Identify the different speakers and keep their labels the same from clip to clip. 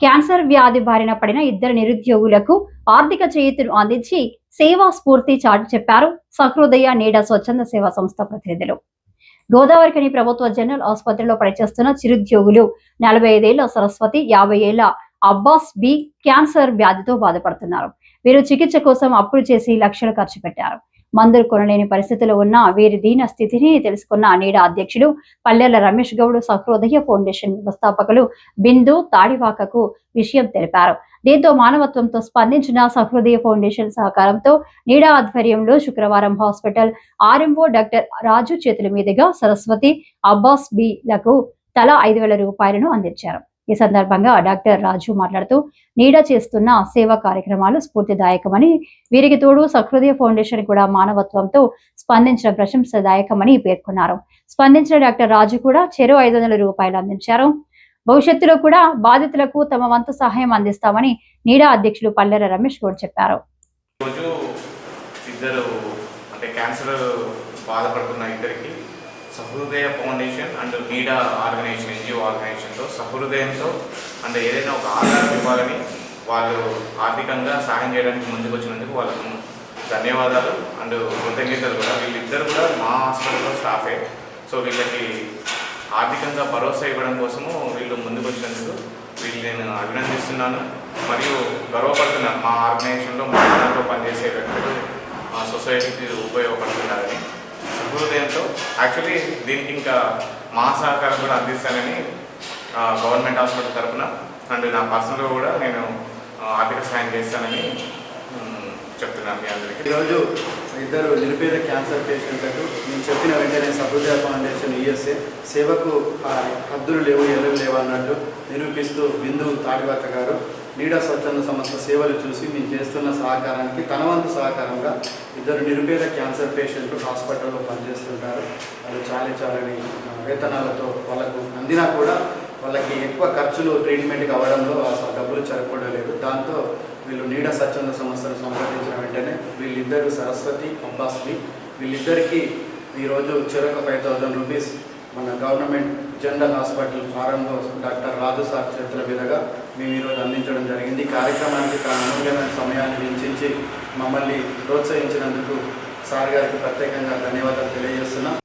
Speaker 1: Cancer వ్యాధి బారిన పడిన ఇద్దరు నిరుద్యోగులకు ఆర్థిక చేయుతును అందించి సేవా స్ఫూర్తి చాటి చెప్పారు సహృదయ నీడ స్వచ్ఛంద సేవా సంస్థ ప్రతినిధులు. గోదావరికని ప్రభుత్వ జనరల్ ఆసుపత్రిలో పనిచేస్తున్న చిరుద్యోగులు నలభై ఐదేళ్ళ సరస్వతి యాభై ఏళ్ళ అబ్బాస్ బి క్యాన్సర్ వ్యాధితో బాధపడుతున్నారు. వీరు చికిత్స కోసం అప్పులు చేసి లక్షలు ఖర్చు పెట్టారు. మందులు కొనలేని పరిస్థితిలో ఉన్న వీరి దీన స్థితిని తెలుసుకున్న నీడ అధ్యక్షులు పల్లెల రమేష్ గౌడ్ సహృదయ ఫౌండేషన్ వ్యవస్థాపకులు బిందు తాడివాకకు విషయం తెలిపారు. దీంతో మానవత్వంతో స్పందించిన సహృదయ ఫౌండేషన్ సహకారంతో నీడా ఆధ్వర్యంలో శుక్రవారం హాస్పిటల్ ఆర్ఎంఓ డాక్టర్ రాజు చేతుల మీదుగా సరస్వతి అబ్బాస్ బి లకు తలా ఐదు వేల రూపాయలను అందించారు. ఈ సందర్భంగా డాక్టర్ రాజు మాట్లాడుతూ నీడ చేస్తున్న సేవా కార్యక్రమాలు స్ఫూర్తిదాయకమని వీరికి తోడు సహృదయ ఫౌండేషన్ కూడా మానవత్వంతో స్పందించడం ప్రశంసదాయకమని పేర్కొన్నారు. స్పందించిన డాక్టర్ రాజు కూడా చెరో ఐదు వందల రూపాయలు అందించారు. భవిష్యత్తులో కూడా బాధితులకు తమ వంతు సహాయం అందిస్తామని నీడా అధ్యక్షులు పల్లెల రమేష్ గౌడ్ చెప్పారు.
Speaker 2: ఇద్దరు అంటే క్యాన్సర్ బాధపడుతున్న ఇద్దరికి Sahrudaya foundation and Needa organization NGO ఆర్గనైజేషన్తో సహృదయంతో అండ్ ఏదైనా ఒక ఆధారం ఇవ్వాలని వాళ్ళు ఆర్థికంగా సహాయం చేయడానికి ముందుకు వచ్చినందుకు వాళ్ళకు ధన్యవాదాలు అండ్ కృతజ్ఞతలు కూడా. వీళ్ళిద్దరు కూడా మా హాస్పిటల్లో స్టాఫే. సో వీళ్ళకి ఆర్థికంగా భరోసా ఇవ్వడం కోసము వీళ్ళు ముందుకు వచ్చినందుకు వీళ్ళు నేను అభినందిస్తున్నాను. మరియు గర్వపడుతున్నాను మా ఆర్గనైజేషన్లో మా దాంట్లో పనిచేసే వ్యక్తులు మా సొసైటీకి ఉపయోగపడుతున్నారని సహృదయంతో యాక్చువల్లీ దీనికి ఇంకా మా సహకారం కూడా అందిస్తానని గవర్నమెంట్ హాస్పిటల్ తరఫున అండ్ నా పర్సనల్గా కూడా నేను ఆర్థిక సహాయం చేస్తానని చెప్తున్నాను మీ అందరికీ.
Speaker 3: ఈరోజు ఇద్దరు నిరుపేద క్యాన్సర్ పేషెంట్లకు నేను చెప్పిన వెంటనే సహృదయ ఫౌండేషన్ ఈఎస్ఏ సేవకు ఆ, హద్దులు లేవు ఎల్లులు లేవు అన్నట్టు నిరూపిస్తూ బిందు తాడివాక గారు నీడ స్వచ్ఛంద సంస్థ సేవలు చూసి మేము చేస్తున్న సహకారానికి తన వంతు సహకారంగా ఇద్దరు నిరుపేద క్యాన్సర్ పేషెంట్లు హాస్పిటల్లో పనిచేస్తుంటారు. వాళ్ళు చాలీ చాలని వేతనాలతో వాళ్ళకు అందినా కూడా వాళ్ళకి ఎక్కువ ఖర్చులు ట్రీట్మెంట్కి అవ్వడంలో డబ్బులు సరిపోవడం దాంతో వీళ్ళు నీడ స్వచ్ఛంద సంస్థను సంప్రదించిన వెంటనే వీళ్ళిద్దరు సరస్వతి అంబాస్మి వీళ్ళిద్దరికీ ఈరోజు చెరొక ఫైవ్ థౌజండ్ రూపీస్ మన గవర్నమెంట్ జనరల్ హాస్పిటల్ ఫారంలో డాక్టర్ రాజు సార్ చేతుల మీదుగా మేము ఈరోజు అందించడం జరిగింది. కార్యక్రమానికి తన అమూల్యమైన సమయాన్ని వెచ్చించి మమ్మల్ని ప్రోత్సహించినందుకు సార్ గారికి ప్రత్యేకంగా ధన్యవాదాలు తెలియజేస్తున్నాం.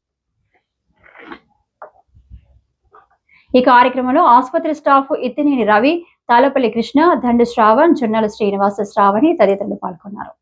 Speaker 1: ఈ కార్యక్రమంలో ఆసుపత్రి స్టాఫ్ ఇత్తినేని రవి తాలపల్లి కృష్ణ దండు శ్రావణ్ జొన్నల శ్రీనివాస శ్రావణి తదితరులు పాల్గొన్నారు.